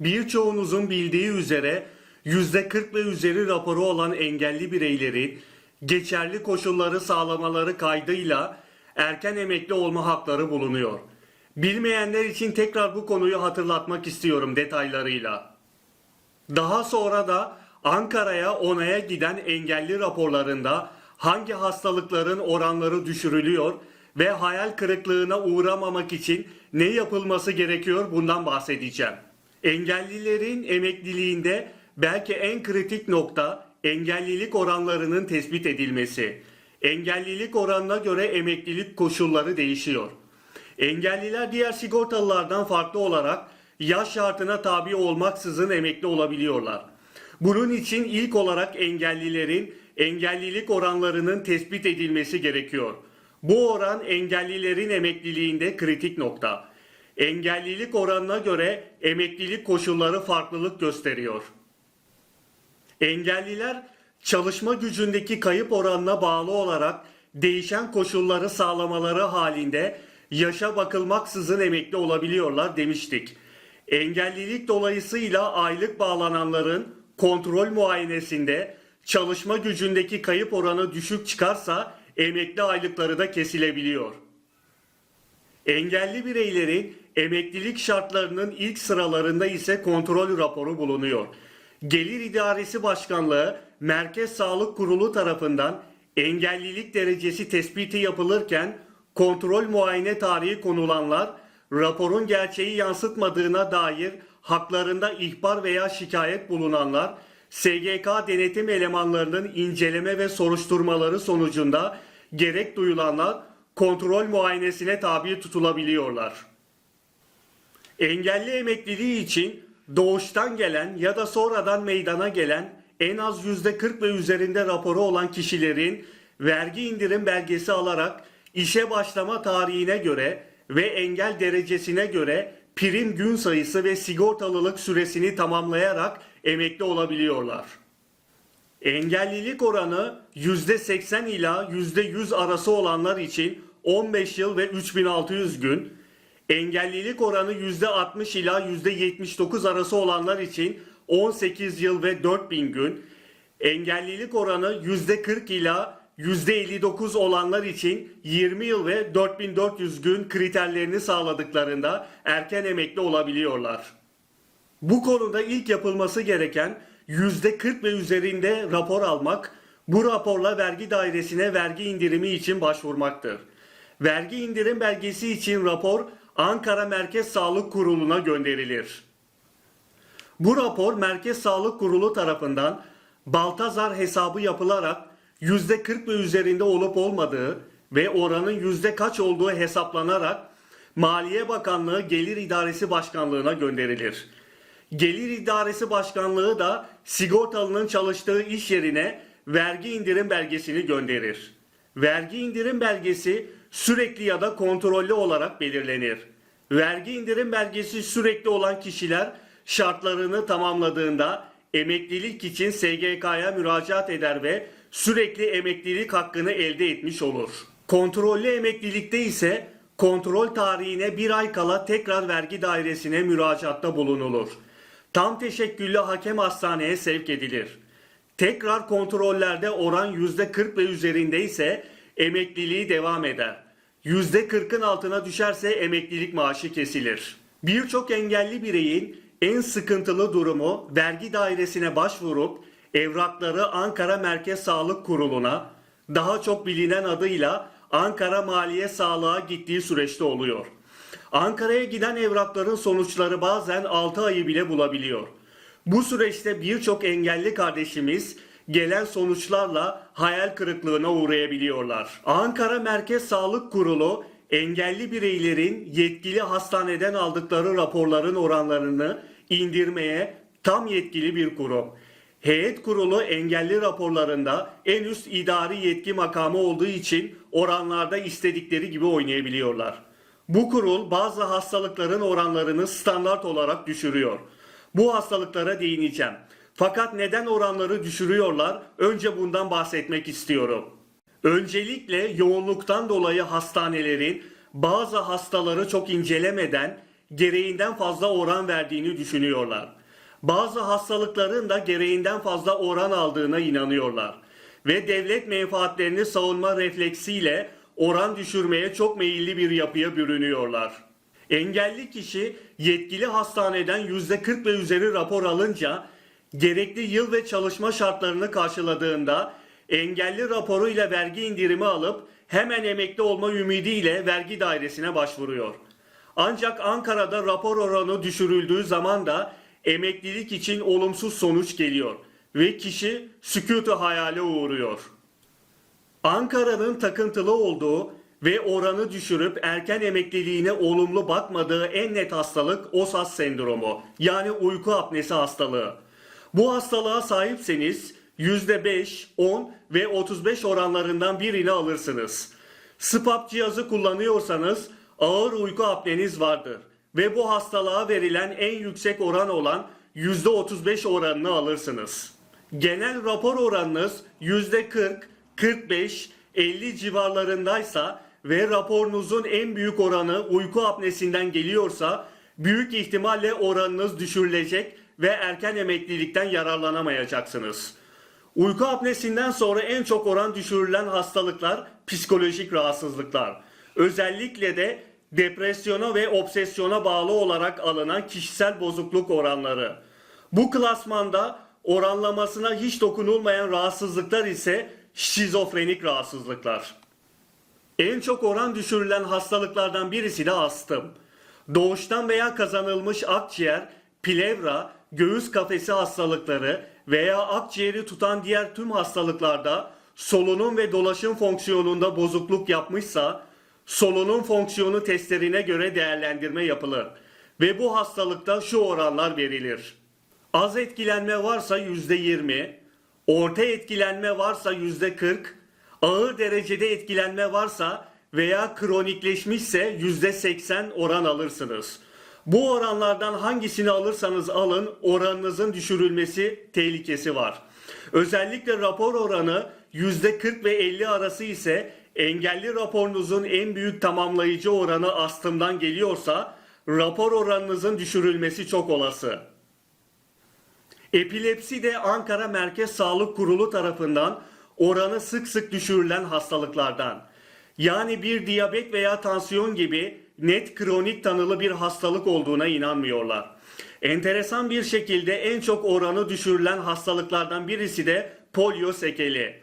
Birçoğunuzun bildiği üzere %40 ve üzeri raporu olan engelli bireylerin geçerli koşulları sağlamaları kaydıyla erken emekli olma hakları bulunuyor. Bilmeyenler için tekrar bu konuyu hatırlatmak istiyorum detaylarıyla. Daha sonra da Ankara'ya onaya giden engelli raporlarında hangi hastalıkların oranları düşürülüyor ve hayal kırıklığına uğramamak için ne yapılması gerekiyor bundan bahsedeceğim. Engellilerin emekliliğinde belki en kritik nokta engellilik oranlarının tespit edilmesi. Engellilik oranına göre emeklilik koşulları değişiyor. Engelliler diğer sigortalılardan farklı olarak yaş şartına tabi olmaksızın emekli olabiliyorlar. Bunun için ilk olarak engellilerin engellilik oranlarının tespit edilmesi gerekiyor. Bu oran engellilerin emekliliğinde kritik nokta. Engellilik oranına göre emeklilik koşulları farklılık gösteriyor. Engelliler çalışma gücündeki kayıp oranına bağlı olarak değişen koşulları sağlamaları halinde yaşa bakılmaksızın emekli olabiliyorlar demiştik. Engellilik dolayısıyla aylık bağlananların kontrol muayenesinde çalışma gücündeki kayıp oranı düşük çıkarsa emekli aylıkları da kesilebiliyor. Engelli bireylerin emeklilik şartlarının ilk sıralarında ise kontrol raporu bulunuyor. Gelir İdaresi Başkanlığı Merkez Sağlık Kurulu tarafından engellilik derecesi tespiti yapılırken kontrol muayene tarihi konulanlar raporun gerçeği yansıtmadığına dair haklarında ihbar veya şikayet bulunanlar SGK denetim elemanlarının inceleme ve soruşturmaları sonucunda gerek duyulanlar kontrol muayenesine tabi tutulabiliyorlar. Engelli emekliliği için doğuştan gelen ya da sonradan meydana gelen en az %40 ve üzerinde raporu olan kişilerin vergi indirim belgesi alarak işe başlama tarihine göre ve engel derecesine göre prim gün sayısı ve sigortalılık süresini tamamlayarak emekli olabiliyorlar. Engellilik oranı %80 ila %100 arası olanlar için 15 yıl ve 3600 gün, engellilik oranı %60 ila %79 arası olanlar için 18 yıl ve 4000 gün, engellilik oranı %40 ila %59 olanlar için 20 yıl ve 4400 gün kriterlerini sağladıklarında erken emekli olabiliyorlar. Bu konuda ilk yapılması gereken %40 ve üzerinde rapor almak, bu raporla vergi dairesine vergi indirimi için başvurmaktır. Vergi indirim belgesi için rapor Ankara Merkez Sağlık Kurulu'na gönderilir. Bu rapor Merkez Sağlık Kurulu tarafından Baltazar hesabı yapılarak %40 ve üzerinde olup olmadığı ve oranın yüzde kaç olduğu hesaplanarak Maliye Bakanlığı Gelir İdaresi Başkanlığı'na gönderilir. Gelir İdaresi Başkanlığı da sigortalının çalıştığı iş yerine vergi indirim belgesini gönderir. Vergi indirim belgesi sürekli ya da kontrollü olarak belirlenir. Vergi indirim belgesi sürekli olan kişiler şartlarını tamamladığında emeklilik için SGK'ya müracaat eder ve sürekli emeklilik hakkını elde etmiş olur. Kontrollü emeklilikte ise kontrol tarihine bir ay kala tekrar vergi dairesine müracaatta bulunulur. Tam teşekküllü hakem hastaneye sevk edilir. Tekrar kontrollerde oran %40 ve üzerinde ise emekliliği devam eder. %40'ın altına düşerse emeklilik maaşı kesilir. Birçok engelli bireyin en sıkıntılı durumu vergi dairesine başvurup evrakları Ankara Merkez Sağlık Kurulu'na daha çok bilinen adıyla Ankara Maliye Sağlığa gittiği süreçte oluyor. Ankara'ya giden evrakların sonuçları bazen 6 ayı bile bulabiliyor. Bu süreçte birçok engelli kardeşimiz gelen sonuçlarla hayal kırıklığına uğrayabiliyorlar. Ankara Merkez Sağlık Kurulu engelli bireylerin yetkili hastaneden aldıkları raporların oranlarını indirmeye tam yetkili bir kurum. Heyet kurulu engelli raporlarında en üst idari yetki makamı olduğu için oranlarda istedikleri gibi oynayabiliyorlar. Bu kurul bazı hastalıkların oranlarını standart olarak düşürüyor. Bu hastalıklara değineceğim. Fakat neden oranları düşürüyorlar? Önce bundan bahsetmek istiyorum. Öncelikle yoğunluktan dolayı hastanelerin bazı hastaları çok incelemeden gereğinden fazla oran verdiğini düşünüyorlar. Bazı hastalıkların da gereğinden fazla oran aldığına inanıyorlar. Ve devlet menfaatlerini savunma refleksiyle oran düşürmeye çok meyilli bir yapıya bürünüyorlar. Engelli kişi yetkili hastaneden %40 ve üzeri rapor alınca gerekli yıl ve çalışma şartlarını karşıladığında engelli raporuyla vergi indirimi alıp hemen emekli olma ümidiyle vergi dairesine başvuruyor. Ancak Ankara'da rapor oranı düşürüldüğü zaman da emeklilik için olumsuz sonuç geliyor ve kişi sükutu hayale uğruyor. Ankara'nın takıntılı olduğu ve oranı düşürüp erken emekliliğine olumlu bakmadığı en net hastalık OSAS sendromu yani uyku apnesi hastalığı. Bu hastalığa sahipseniz %5, 10 ve 35 oranlarından birini alırsınız. SPAP cihazı kullanıyorsanız ağır uyku apneniz vardır ve bu hastalığa verilen en yüksek oran olan %35 oranını alırsınız. Genel rapor oranınız %40, 45, 50 civarlarındaysa ve raporunuzun en büyük oranı uyku apnesinden geliyorsa büyük ihtimalle oranınız düşürülecek ve erken emeklilikten yararlanamayacaksınız. Uyku apnesinden sonra en çok oran düşürülen hastalıklar psikolojik rahatsızlıklar. Özellikle de depresyona ve obsesyona bağlı olarak alınan kişisel bozukluk oranları. Bu klasmanda oranlamasına hiç dokunulmayan rahatsızlıklar ise şizofrenik rahatsızlıklar. En çok oran düşürülen hastalıklardan birisi de astım. Doğuştan veya kazanılmış akciğer, plevra, göğüs kafesi hastalıkları veya akciğeri tutan diğer tüm hastalıklarda solunum ve dolaşım fonksiyonunda bozukluk yapmışsa solunum fonksiyonu testlerine göre değerlendirme yapılır ve bu hastalıkta şu oranlar verilir. Az etkilenme varsa %20, orta etkilenme varsa %40, ağır derecede etkilenme varsa veya kronikleşmişse %80 oran alırsınız. Bu oranlardan hangisini alırsanız alın oranınızın düşürülmesi tehlikesi var. Özellikle rapor oranı %40 ve 50 arası ise engelli raporunuzun en büyük tamamlayıcı oranı astımdan geliyorsa rapor oranınızın düşürülmesi çok olası. Epilepsi de Ankara Merkez Sağlık Kurulu tarafından oranı sık sık düşürülen hastalıklardan. Yani bir diyabet veya tansiyon gibi net kronik tanılı bir hastalık olduğuna inanmıyorlar. Enteresan bir şekilde en çok oranı düşürülen hastalıklardan birisi de polio sekeli.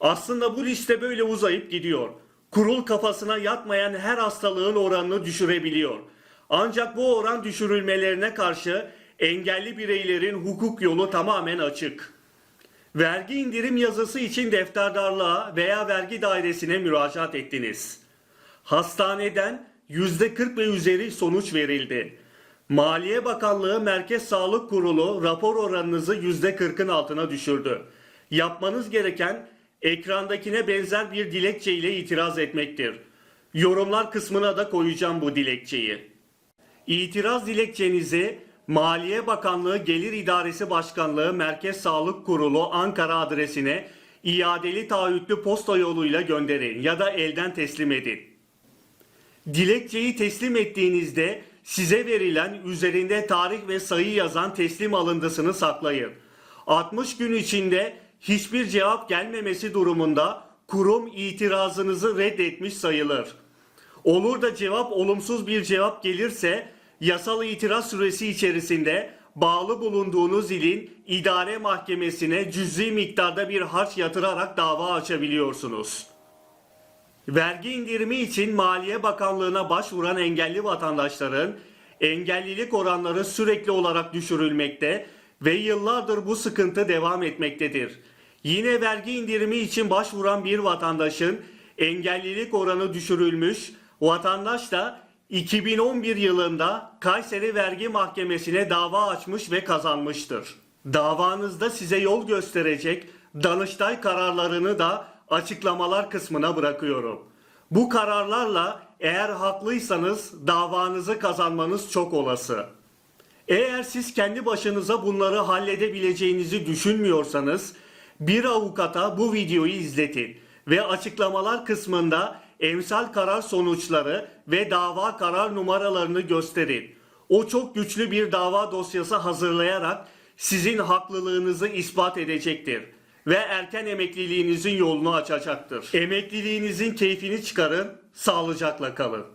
Aslında bu liste böyle uzayıp gidiyor. Kurul kafasına yatmayan her hastalığın oranını düşürebiliyor. Ancak bu oran düşürülmelerine karşı engelli bireylerin hukuk yolu tamamen açık. Vergi indirim yazısı için defterdarlığa veya vergi dairesine müracaat ettiniz. Hastaneden %40 ve üzeri sonuç verildi. Maliye Bakanlığı Merkez Sağlık Kurulu rapor oranınızı %40'ın altına düşürdü. Yapmanız gereken ekrandakine benzer bir dilekçe ile itiraz etmektir. Yorumlar kısmına da koyacağım bu dilekçeyi. İtiraz dilekçenizi Maliye Bakanlığı Gelir İdaresi Başkanlığı Merkez Sağlık Kurulu Ankara adresine iadeli taahhütlü posta yoluyla gönderin ya da elden teslim edin. Dilekçeyi teslim ettiğinizde size verilen üzerinde tarih ve sayı yazan teslim alındısını saklayın. 60 gün içinde hiçbir cevap gelmemesi durumunda kurum itirazınızı reddetmiş sayılır. Olur da cevap olumsuz bir cevap gelirse yasal itiraz süresi içerisinde bağlı bulunduğunuz ilin idare mahkemesine cüzi miktarda bir harç yatırarak dava açabiliyorsunuz. Vergi indirimi için Maliye Bakanlığı'na başvuran engelli vatandaşların engellilik oranları sürekli olarak düşürülmekte ve yıllardır bu sıkıntı devam etmektedir. Yine vergi indirimi için başvuran bir vatandaşın engellilik oranı düşürülmüş, vatandaş da 2011 yılında Kayseri Vergi Mahkemesi'ne dava açmış ve kazanmıştır. Davanızda size yol gösterecek Danıştay kararlarını da açıklamalar kısmına bırakıyorum. Bu kararlarla eğer haklıysanız davanızı kazanmanız çok olası. Eğer siz kendi başınıza bunları halledebileceğinizi düşünmüyorsanız bir avukata bu videoyu izletin ve açıklamalar kısmında emsal karar sonuçları ve dava karar numaralarını gösterin. o çok güçlü bir dava dosyası hazırlayarak sizin haklılığınızı ispat edecektir ve erken emekliliğinizin yolunu açacaktır. Emekliliğinizin keyfini çıkarın, sağlıcakla kalın.